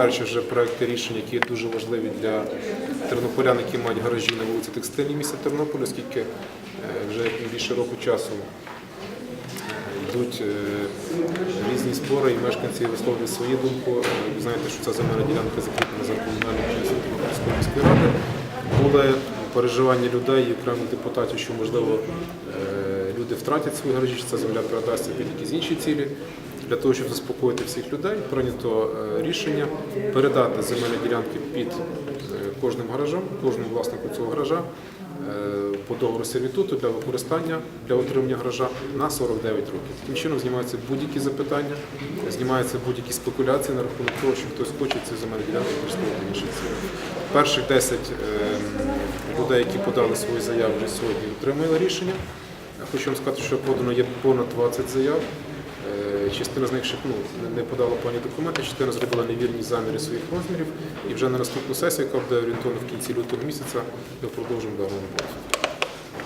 перші вже проекти рішень, які дуже важливі для тернополян, які мають гаражі на вулиці Текстильній міста Тернополя, оскільки е, вже більше року часу е, йдуть е, різні спори, і мешканці висловлюють свою думку. Ви знаєте, що ця земельна ділянка закріплена за комунальним комісією міської ради. Були переживання людей і окремих депутатів, що можливо люди втратять свої гаражі, що ця земля передасться під якісь інші цілі. Для того, щоб заспокоїти всіх людей, прийнято е, рішення передати земельні ділянки під е, кожним гаражем, кожному власнику цього гаража е, по договору сервітуту для використання для отримання гаража на 49 років. Таким чином знімаються будь-які запитання, знімаються будь-які спекуляції на рахунок того, що хтось хоче цю земельну ділянку використовувати інші цілі. Перших 10 е, людей, які подали свої заяви, вже сьогодні отримали рішення. Хочу вам сказати, що подано є понад 20 заяв. Частина з них ну, не- подала повні документи, частина зробила невірні заміри своїх розмірів. І вже на наступну сесію, яка буде орієнтовно в кінці лютого місяця, ми продовжимо дану роботу.